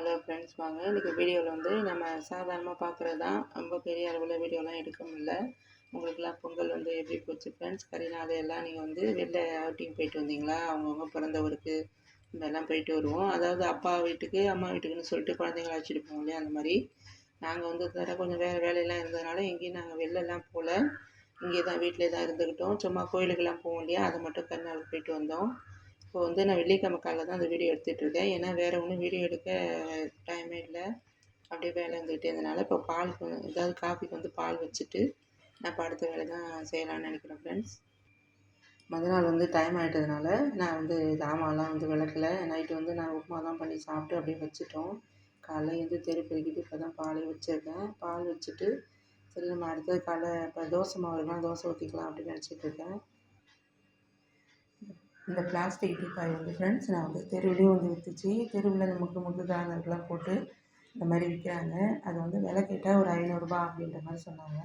Hello friends வாங்க. இன்றைக்கி வீடியோவில் வந்து நம்ம சாதாரணமாக பார்க்குறது தான் ரொம்ப பெரிய அளவில் வீடியோலாம் எடுக்க முடியல. உங்களுக்குலாம் பொங்கல் வந்து எப்படி போச்சு ஃப்ரெண்ட்ஸ் கரிநாள் எல்லாம் நீங்கள் வந்து வெளில அவுட்டிங் போயிட்டு வந்தீங்களா? அவங்கவுங்க பிறந்தவருக்கு இதெல்லாம் போயிட்டு வருவோம். அதாவது அப்பா வீட்டுக்கு அம்மா வீட்டுக்குன்னு சொல்லிட்டு குழந்தைங்கள அழைச்சிட்டு போவோம் இல்லையா அந்த மாதிரி. நாங்கள் வந்து தர கொஞ்சம் வேறு வேலையெல்லாம் இருந்ததுனால எங்கேயும் நாங்கள் வெளிலலாம் போகல. இங்கே தான் வீட்டிலே தான் இருந்துக்கிட்டோம் சும்மா கோயிலுக்கெல்லாம் போவோம் இல்லையா? அதை மட்டும் கருநாளுக்கு போயிட்டு வந்தோம். இப்போ வந்து நான் வெள்ளிக்கிழமை காலையில் தான் அந்த வீடியோ எடுத்துகிட்ருக்கேன் ஏன்னா வேறு ஒன்றும் வீடியோ எடுக்க டைமே இல்லை. அப்படியே வேலை இருந்துகிட்டே இருந்தனால இப்போ பால் ஏதாவது காஃபிக்கு வந்து பால் வச்சுட்டு நான் இப்போ அடுத்த வேலை தான் செய்யலாம்னு நினைக்கிறேன் ஃப்ரெண்ட்ஸ் மொதல் நாள் வந்து டைம் ஆகிட்டதுனால நான் வந்து ஜாமான்லாம் வந்து விளக்கலை. நைட்டு வந்து நான் உப்புமா தான் பண்ணி சாப்பிட்டு அப்படியே வச்சுட்டோம். காலையில் வந்து தெரு பெருக்கிட்டு இப்போ தான் பாலே வச்சுருக்கேன். பால் வச்சுட்டு சரி நம்ம அடுத்தது காலை இப்போ தோசை மாவு இருக்கலாம் தோசை ஊற்றிக்கலாம் அப்படின்னு நினச்சிட்ருக்கேன் இந்த பிளாஸ்டிக் டீப்பாய் வந்து ஃப்ரெண்ட்ஸ் நான் வந்து தெருவுலேயும் வந்து விற்றுச்சு தெருவில் இந்த முக்கு முக்கு கார்னருக்குலாம் போட்டு இந்த மாதிரி விற்கிறாங்க அது வந்து விலை கேட்டால் ஒரு ஐநூறுரூபா அப்படின்ற மாதிரி சொன்னாங்க.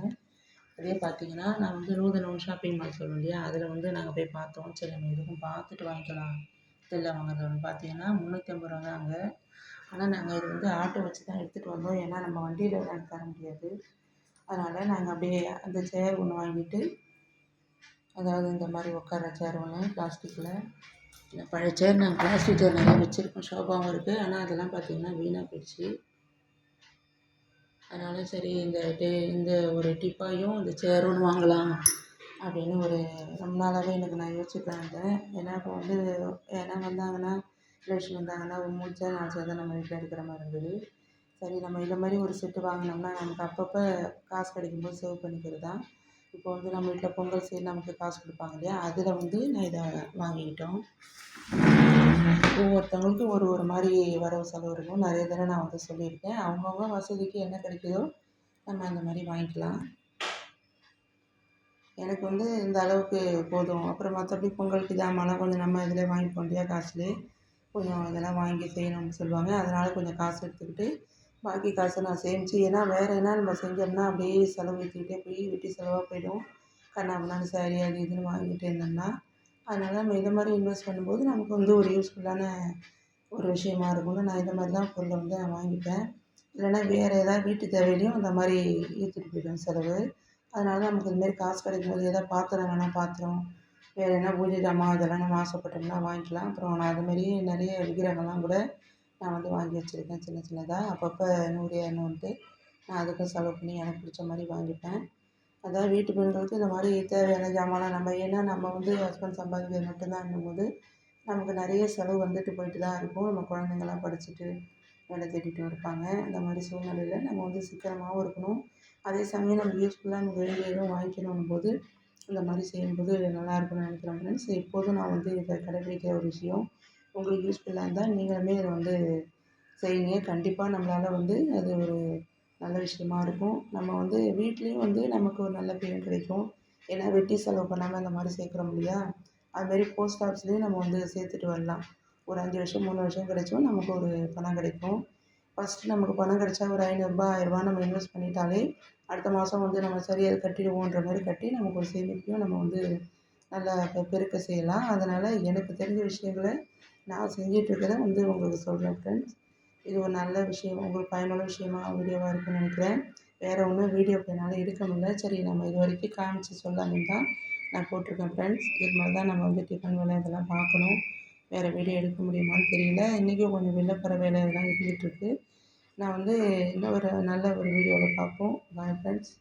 அதே பார்த்தீங்கன்னா நான் வந்து நூதன ஷாப்பிங் மால் சொல்லுவோம் இல்லையா? அதில் வந்து நாங்கள் போய் பார்த்தோம். சரி நம்ம எதுக்கும் பார்த்துட்டு வாங்கிக்கலாம். தெரியல வாங்குறதுன்னு பார்த்தீங்கன்னா முந்நூற்றி ஐம்பது ரூபா தான் அங்கே ஆனால் நாங்கள் இது வந்து ஆட்டோ வச்சு தான் எடுத்துகிட்டு வந்தோம். ஏன்னா நம்ம வண்டியில் தர முடியாது. அதனால் நாங்கள் அப்படியே அந்த சேர் ஒன்று வாங்கிட்டு அதாவது இந்த மாதிரி உட்கார சேர் ஒன்று பிளாஸ்டிக்கில் இந்த பழைய சேர் நாங்கள் பிளாஸ்டிக் சேர் நிறையா வச்சுருக்கோம் ஷோபாவும் இருக்குது ஆனால் அதெல்லாம் பார்த்திங்கன்னா வீணாக போயிடுச்சு. அதனால் சரி இந்த டே இந்த ஒரு டிப்பாயும் இந்த சேரும் வாங்கலாம் அப்படின்னு ஒரு ரொம்ப நாளாகவே எனக்கு நான் யோசிச்சுட்டு இருந்தேன். ஏன்னா இப்போ வந்து ஏன்னா வந்தாங்கன்னா ரிலேஷன் வந்தாங்கன்னா ஒரு மூணு சேர் நாலு சேர் தான் நம்ம வீட்டில் எடுக்கிற மாதிரி இருந்தது. சரி நம்ம இந்த மாதிரி ஒரு செட்டு வாங்கினோம்னா நமக்கு அப்பப்போ காசு கிடைக்கும்போது சேவ் பண்ணிக்கிறது தான் இப்போ வந்து நம்ம வீட்டில் பொங்கல் செய்ய நமக்கு காசு கொடுப்பாங்க இல்லையா? அதில் வந்து நான் இதை வாங்கிக்கிட்டோம். ஒவ்வொருத்தவங்களுக்கும் ஒரு ஒரு மாதிரி வரவு செலவு இருக்கும். நிறைய தடவை நான் வந்து சொல்லியிருக்கேன். அவங்கவுங்க வசதிக்கு என்ன கிடைக்குதோ நம்ம அந்த மாதிரி வாங்கிக்கலாம். எனக்கு வந்து இந்த அளவுக்கு போதும். அப்புறம் மற்றபடி பொங்கலுக்கு ஜாமான்லாம் கொஞ்சம் நம்ம இதில் வாங்கிப்போம் இல்லையா? காசுலேயே கொஞ்சம் இதெல்லாம் வாங்கி செய்யணும்னு சொல்லுவாங்க. அதனால் கொஞ்சம் காசு எடுத்துக்கிட்டு பாக்கி காசை நான் சேமித்து ஏன்னா வேறு என்ன நம்ம செஞ்சோம்னா அப்படியே செலவு ஏற்றிக்கிட்டே போய் வெட்டி செலவாக போயிடும். கண்ணாபின்னான்னு சாரி அது இதுன்னு வாங்கிட்டு இருந்தோம்னா அதனால் நம்ம இதை மாதிரி இன்வெஸ்ட் பண்ணும்போது நமக்கு வந்து ஒரு யூஸ்ஃபுல்லான ஒரு விஷயமா இருக்கும்னு நான் இந்த மாதிரி தான் பொருளை வந்து நான் வாங்கிப்பேன். இல்லைன்னா வேறு ஏதாவது வீட்டு தேவையிலையும் அந்த மாதிரி ஈர்த்துட்டு போயிடும் செலவு. அதனால நமக்கு இதுமாரி காசு கிடைக்கும் போது எதாவது பாத்திரம் வேணால் பாத்திரம் வேறு என்ன பூஜை ஜாமான் இதெல்லாம் நம்ம ஆசைப்பட்டோம்னா வாங்கிக்கலாம். அப்புறம் நான் அதுமாரி நிறைய விக்கிரகம்லாம் கூட நான் வந்து வாங்கி வச்சுருக்கேன் சின்ன சின்னதாக அப்பப்போ நூறு இரநூறுன்ட்டு நான் அதுக்கும் செலவு பண்ணி எனக்கு பிடிச்ச மாதிரி வாங்கிப்பேன். அதான் வீட்டு பெண்களுக்கு இந்த மாதிரி தேவையான ஜாமான்லாம் நம்ம ஏன்னா நம்ம வந்து ஹஸ்பண்ட் சம்பாதிக்கிறது மட்டும்தான்னும் போது நமக்கு நிறைய செலவு வந்துட்டு போயிட்டு தான் இருக்கும். நம்ம குழந்தைங்கள்லாம் படிச்சுட்டு வேலை தேடிட்டும் இருப்பாங்க. அந்த மாதிரி சூழ்நிலையில் நம்ம வந்து சிக்கனமாகவும் இருக்கணும். அதே சமயம் நம்ம யூஸ்ஃபுல்லாக நம்ம வெளியே எதுவும் வாங்கிக்கணும் போது இந்த மாதிரி செய்யும்போது நல்லா இருக்கும்னு நினைக்கிறேன் ஸோ எப்போதும் நான் வந்து இதை கடைபிடிக்கிற ஒரு விஷயம். உங்களுக்கு யூஸ்ஃபுல்லாக இருந்தால் நீங்களுமே இதை வந்து செய்யுங்க. கண்டிப்பாக நம்மளால் வந்து அது ஒரு நல்ல விஷயமா இருக்கும். நம்ம வந்து வீட்லேயும் வந்து நமக்கு ஒரு நல்ல பேர் கிடைக்கும். ஏன்னா வெட்டி செலவு பண்ணாமல் அந்த மாதிரி சேர்க்குறோம் இல்லையா? அதுமாரி போஸ்ட் ஆஃபீஸ்லேயும் நம்ம வந்து சேர்த்துட்டு வரலாம். ஒரு அஞ்சு வருஷம் மூணு வருஷம் கிடைச்சும் நமக்கு ஒரு பணம் கிடைக்கும். ஃபஸ்ட்டு நமக்கு பணம் கிடைச்சா ஒரு ஐநூறுரூபா ஆயிரரூபா நம்ம இன்வெஸ்ட் பண்ணிட்டாலே அடுத்த மாதம் வந்து நம்ம சரியாக கட்டிடுவோன்ற மாதிரி கட்டி நமக்கு ஒரு சேமிப்பையும் நம்ம வந்து நல்லா பெருக்க செய்யலாம். அதனால் எனக்கு தெரிஞ்ச விஷயங்களை நான் செஞ்சிகிட்ருக்கறத வந்து உங்களுக்கு சொல்கிறேன் ஃப்ரெண்ட்ஸ் இது ஒரு நல்ல விஷயம் உங்களுக்கு பயனுள்ள விஷயமா வீடியோவாக இருக்குன்னு நினைக்கிறேன். வேறு ஒன்றும் வீடியோ என்னால் எடுக்க முடியல. சரி நம்ம இது வரைக்கும் காமிச்சு சொல்லாமல் தான் நான் போட்டிருக்கேன் ஃப்ரெண்ட்ஸ் இது மாதிரி தான் நம்ம வந்து டிஃபன் வேலை இதெல்லாம் பார்க்கணும். வேறு வீடியோ எடுக்க முடியுமான்னு தெரியல. இன்றைக்கும் கொஞ்சம் வெளில வேலை இதெல்லாம் இருந்துகிட்ருக்கு. நான் வந்து இன்னும் ஒரு நல்ல ஒரு வீடியோவில் பார்ப்போம். Bye friends